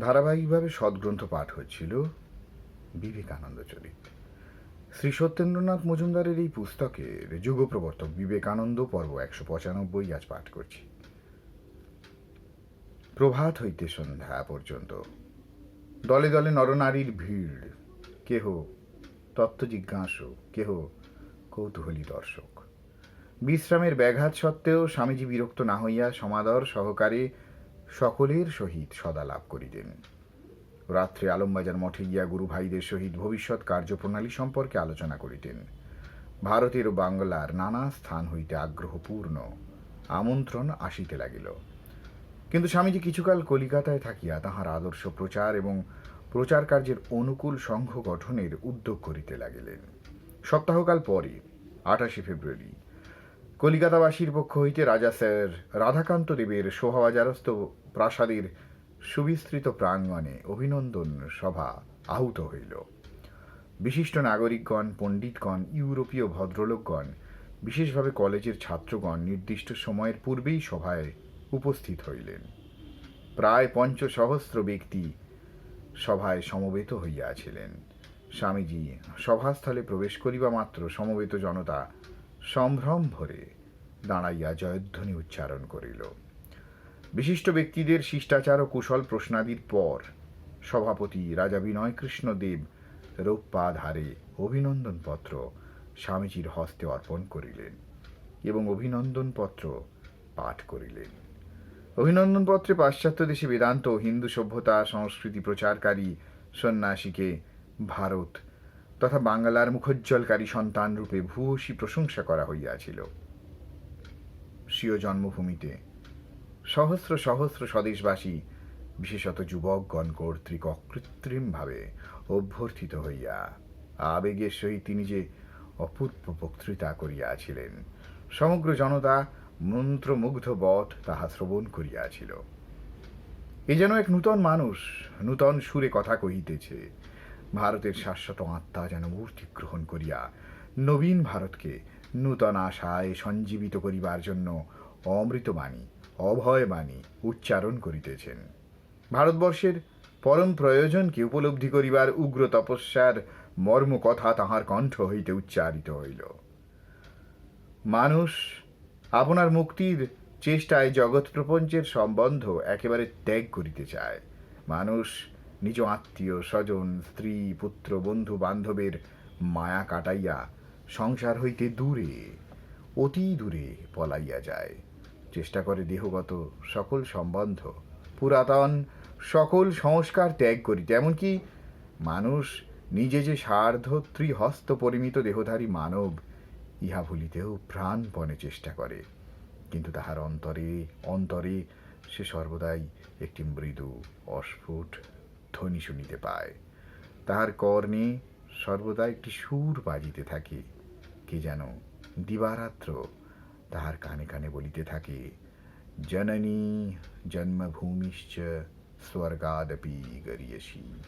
ধারাবাহিকভাবে সদ্গ্রন্থ পাঠ হচ্ছিল বিবেকানন্দ চরিত। শ্রী সত্যেন্দ্রনাথ মজুমদারের এই পুস্তকের যুগপ্রবর্তক বিবেকানন্দ পর্ব একশো পঁচানব্বই আজ পাঠ করছি। প্রভাত হইতে সন্ধ্যা পর্যন্ত দলে দলে নরনারীর ভিড়, কেহ তত্ত্ব জিজ্ঞাসু কেহ কৌতূহলী দর্শক। বিশ্রামের ব্যাঘাত সত্ত্বেও স্বামীজি বিরক্ত না হইয়া সমাদর সহকারে সকলের সহিত সদা লাভ করিতেন। রাত্রে আলমবাজার মঠে গিয়া গুরু ভাইদের সহিত ভবিষ্যৎ কার্যপ্রণালী সম্পর্কে আলোচনা করিতেন। ভারতের বাংলার নানা স্থান হইতে আগ্রহপূর্ণ আমন্ত্রণ আসিতে লাগিল। কিন্তু স্বামীজি কিছুকাল কলিকাতায় থাকিয়া তাহার আদর্শ প্রচার এবং প্রচার কার্যের অনুকূল সংঘ গঠনের উদ্যোগ করিতে লাগিলেন। সপ্তাহকাল পরে আঠাশে ফেব্রুয়ারি কলিকাতাবাসীর পক্ষ হইতে রাজা স্যার রাধাকান্ত দেবের শোভাবাজারস্থ প্রাসাদের সুবিস্তৃত প্রাঙ্গণে অভিনন্দন সভা আহুত হইল। বিশিষ্ট নাগরিকগণ, পণ্ডিতগণ, ইউরোপীয় ভদ্রলোকগণ, বিশেষভাবে কলেজের ছাত্রগণ নির্দিষ্ট সময়ের পূর্বেই সভায় উপস্থিত হইলেন। প্রায় পঞ্চসহস্র ব্যক্তি সভায় সমবেত হইয়াছিলেন। স্বামীজি সভাস্থলে প্রবেশ করিবা মাত্র সমবেত জনতা সম্ভ্রম ভরে দাঁড়াইয়া জয়ধ্বনি উচ্চারণ করিল। বিশিষ্ট ব্যক্তিদের শিষ্টাচার ও কুশল প্রশ্নাদির পর সভাপতি রাজা বিনয় কৃষ্ণ দেব রৌপ্যাধারে অভিনন্দন পত্র স্বামীজির হস্তে অর্পণ করিলেন এবং অভিনন্দন পত্র পাঠ করিলেন। অভিনন্দন পত্রে পাশ্চাত্য দেশে বেদান্ত হিন্দু সভ্যতা সংস্কৃতি প্রচারকারী সন্ন্যাসীকে ভারত তথা বাংলার মুখোজ্জ্বলকারী সন্তান রূপে ভূয়সী প্রশংসা করা হইয়াছিল। স্বীয় জন্মভূমিতে সহস্র সহস্র স্বদেশবাসী, বিশেষত যুবকগণ কর্তৃক অকৃত্রিমভাবে অভ্যর্থিত হইয়া আবেগের সহিত তিনি যে অপূর্ব বক্তৃতা করিয়াছিলেন, সমগ্র জনতা মন্ত্রমুগ্ধ বধ তাহা শ্রবণ করিয়াছিল। এ যেন এক নূতন মানুষ, নূতন সুরে কথা কহিতেছে। ভারতের শাশ্বত আত্মা যেন মূর্তি গ্রহণ করিয়া নবীন ভারতকে নূতন আশায় সঞ্জীবিত করিবার জন্য অমৃতবাণী, অভয়বাণী উচ্চারণ করিতেছেন। ভারতবর্ষের পরম প্রয়োজনকে উপলব্ধি করিবার উগ্র তপস্যার মর্ম কথা তাহার কণ্ঠ হইতে উচ্চারিত হইল। মানুষ আপনার মুক্তির চেষ্টায় জগৎ প্রপঞ্চের সম্বন্ধ একেবারে ত্যাগ করিতে চায়। মানুষ নিজ আত্মীয় স্বজন, স্ত্রী, পুত্র, বন্ধু, বান্ধবের মায়া কাটাইয়া সংসার হইতে দূরে, অতি দূরে পলাইয়া যায়। চেষ্টা করে দেহগত সকল সম্বন্ধ, পুরাতন সকল সংস্কার ত্যাগ করিতে এমনকি মানুষ নিজে যে সার্ধ ত্রিহস্ত পরিমিত দেহধারী মানব, ইহা ভুলিতেও প্রাণপণে চেষ্টা করে। কিন্তু তাহার অন্তরে অন্তরে সে সর্বদাই একটি মৃদু, অস্ফুট ধ্বনি শুনিতে পায়। তাহার কর্ণে সর্বদা একটি সুর বাজিতে থাকে। কে যেন দিবারাত্র তাহার কানে কানে বলিতে থাকে, জননী, জন্মভূমিশ্চ স্বর্গাদপি গরিয়সী।